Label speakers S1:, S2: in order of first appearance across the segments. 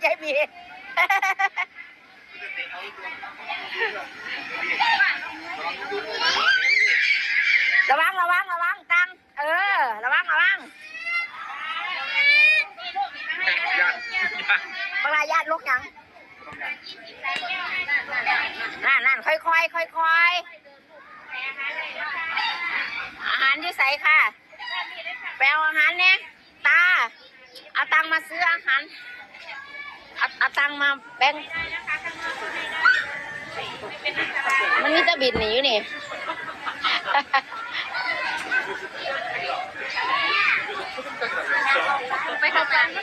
S1: ใจมีระวังระวังระวังตังเออ ระวังระวัง
S2: ญาติญาติ
S1: เวลาญาติลูกยังนั่นนั่นค่อยค่อยค่อยค่อยอาหารที่ใส่ค่ะ แปลอาหารเนี่ยตา เอาตังค์มาซื้ออาหาร เอาเอาตังค์มาแบ่งมันนี่จะบิดหนีอยู่นี่ไปทำงานจั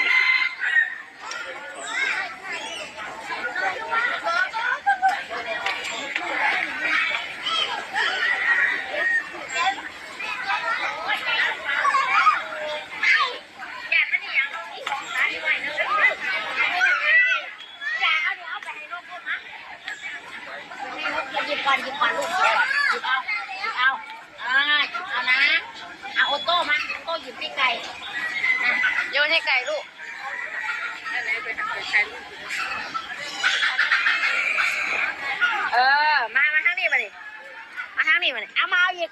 S3: ก่อ
S1: นหยิบก่อนลูกหยิบก่อนหยิบเอาหยิบเอาอ่าหยิบเอานะเอาโอโต้มาโอโต้หยิบให้ไก่อะโยนให้ไก่ลูกเออมามาทางนี้มาดิมาทางนี้มาดิเอามาเอาอีก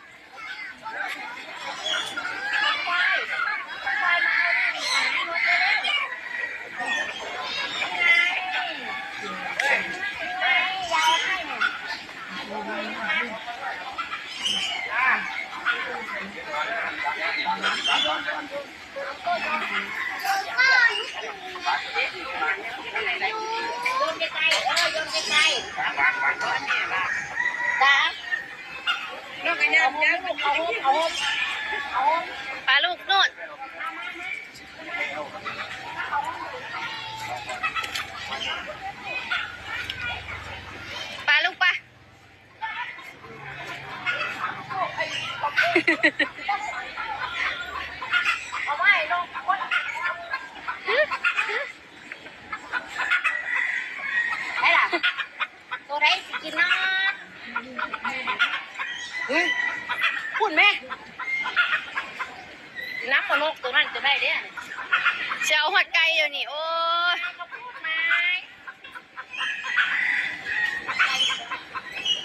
S1: โยนไกลๆเออโยนไกลๆจ้าเอาหุ้มาเอาหุ้มเอาหุ้มเอาหุ้ม
S3: ปลาลูกนู่นปลาลูกปะ
S1: เอา ไว้ลงคนไหนล่ะตัวไหนสิกินนะเฮ้ยพูดไหมน้ำมันกตัวนั้นจะได้เด้อ
S3: เชียวหัดไก่เดี๋ยวนี้โอ้ย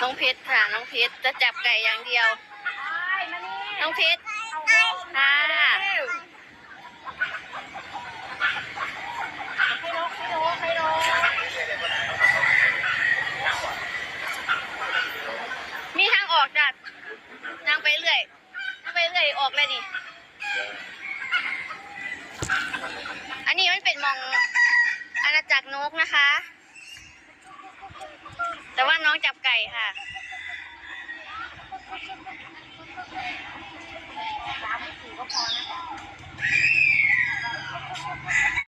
S3: น้องเพชรค่ะ น้องเพชรจะจับไก่อย่างเดียว
S1: น้
S3: องเพชร
S1: เอาม
S3: ค่ะ
S1: ให้ลงให้ลงให้ลง
S3: มีทางออกจ้ะนางไปเรื่อยนางไปเรื่อยออกเลยนี่ อันนี้มันเป็นมองอาณาจักรนกนะคะ แต่ว่าน้องจับไก่ค่ะ